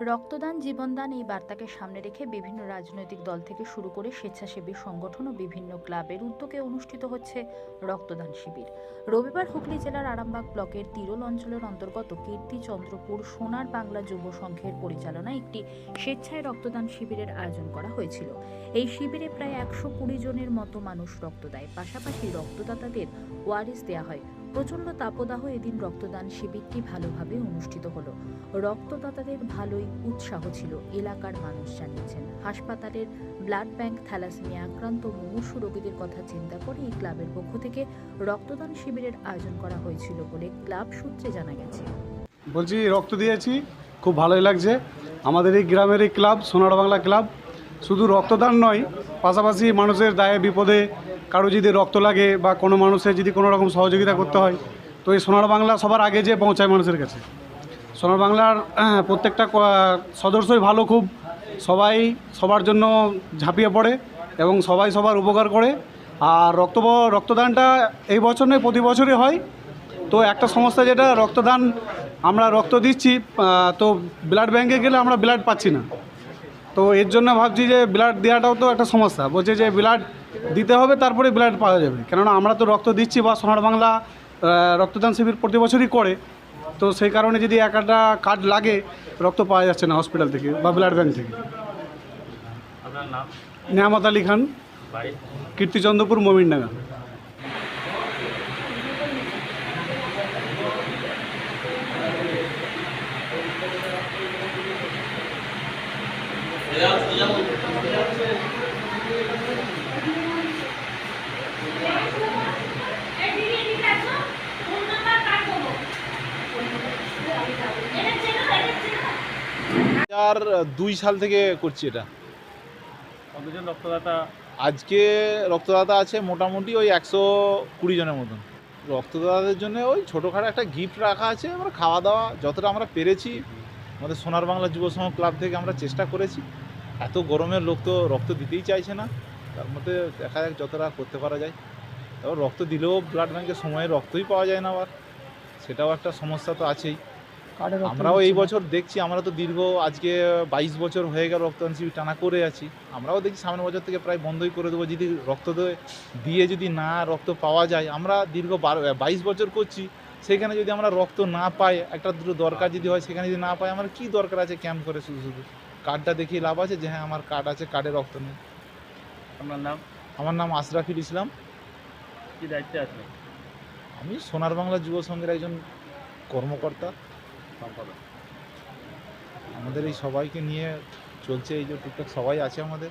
রক্তদান, জীবনদান এই বার্তাকে সামনে রেখে বিভিন্ন রাজনৈতিক দল থেকে শুরু করে স্বেচ্ছাসেবী সংগঠন ও বিভিন্ন ক্লাবের উদ্যোগে অনুষ্ঠিত হচ্ছে রক্তদান শিবির। রবিবার হুগলি জেলার আরামবাগ ব্লকের তিরোল অঞ্চলের অন্তর্গত কীর্তিচন্দ্রপুর সোনার বাংলা যুব সংঘের পরিচালনায় একটি স্বেচ্ছায় রক্তদান শিবিরের আয়োজন করা হয়েছিল। এই শিবিরে প্রায় একশো কুড়ি জনের মতো মানুষ রক্ত দেয়। পাশাপাশি রক্তদাতাদের ওয়ারিস দেওয়া হয়। প্রচণ্ড তাপদাহ এদিন রক্তদান শিবিরটি ভালোভাবে অনুষ্ঠিত হলো। রক্তদাতাদের ভালোই উৎসাহ ছিল, এলাকার মানুষ জানিয়েছেন। হাসপাতালের ব্লাড ব্যাংক থ্যালাসেমিয়া আক্রান্ত মুমূর্ষু রোগীদের কথা চিন্তা করে এই ক্লাবের পক্ষ থেকে রক্তদান শিবিরের আয়োজন করা হয়েছিল বলে ক্লাব সূত্রে জানা গেছে। বলছি, রক্ত দিয়েছি, খুব ভালোই লাগছে। আমাদের এই গ্রামের এই ক্লাব সোনার বাংলা ক্লাব, শুধু রক্তদান নয়, পাশাপাশি মানুষের দায়ে বিপদে কারও যদি রক্ত লাগে বা কোনো মানুষের যদি কোনো রকম সহযোগিতা করতে হয়, তো এই সোনার বাংলা সবার আগে যে পৌঁছায় মানুষের কাছে। সোনার বাংলার প্রত্যেকটা সদস্যই ভালো খুব, সবাই সবার জন্য ঝাঁপিয়ে পড়ে এবং সবাই সবার উপকার করে। আর রক্ত রক্তদানটা এই বছর নয়, প্রতি বছরই হয়। তো একটা সমস্যা যেটা, রক্তদান আমরা রক্ত দিচ্ছি তো ব্লাড ব্যাংকে গেলে আমরা ব্লাড পাচ্ছি না। তো এর জন্য ভাবছি যে ব্লাড দেওয়াটাও তো একটা সমস্যা। বলছে যে ব্লাড দিতে হবে তারপরে ব্লাড পাওয়া যাবে। কেননা আমরা তো রক্ত দিচ্ছি বা সোনার বাংলা রক্তদান শিবির প্রতি বছরই করে। তো সেই কারণে যদি এক একটা কার্ড লাগে রক্ত পাওয়া যাচ্ছে না হসপিটাল থেকে বা ব্লাড ব্যাংক থেকে। নিয়ামত আলী খান। কীর্তিচন্দ্রপুর মমিনডাঙ্গা। আর দুই সাল থেকে করছি এটা। কতজন রক্তদাতা? আজকে রক্তদাতা আছে মোটামুটি ওই একশো কুড়ি জনের মতন। রক্তদাতাদের জন্য ওই ছোটোখাটো একটা গিফট রাখা আছে আমরা খাওয়া দাওয়া যতটা আমরা পেরেছি আমাদের সোনার বাংলা যুব সংঘ ক্লাব থেকে আমরা চেষ্টা করেছি। এত গরমের লোক তো রক্ত দিতেই চাইছে না তার মধ্যে দেখা যাক যতটা করতে পারা যায়। তারপর রক্ত দিলেও ব্লাড ব্যাংকে সময়ে রক্তই পাওয়া যায় না আবার সেটাও একটা সমস্যা তো আছেই। আমরাও এই বছর দেখছি আমরা তো দীর্ঘ আজকে বাইশ বছর হয়ে গেল রক্তদান শিবির টানা করে আছি। আমরাও দেখছি সামনের বছর থেকে প্রায় বন্ধই করে দেবো যদি রক্ত দিয়ে যদি না রক্ত পাওয়া যায়। আমরা দীর্ঘ বারো বাইশ বছর করছি সেখানে যদি আমরা রক্ত না পাই একটা দুটো দরকার যদি হয় সেখানে যদি না পাই আমার কি দরকার আছে ক্যাম্প করে শুধু শুধু? কার্ডটা দেখিয়ে লাভ আছে? যে হ্যাঁ আমার কার্ড আছে কার্ডে রক্ত নেই। আপনার নাম? আমার নাম আশরাফিল ইসলাম। কি দায়িত্বে আছে আমি সোনার বাংলা যুব সংঘের একজন কর্মকর্তা। সম্পাদক আমাদের এই সবাইকে নিয়ে চলছে এই যে টুকটাক সবাই আছে আমাদের।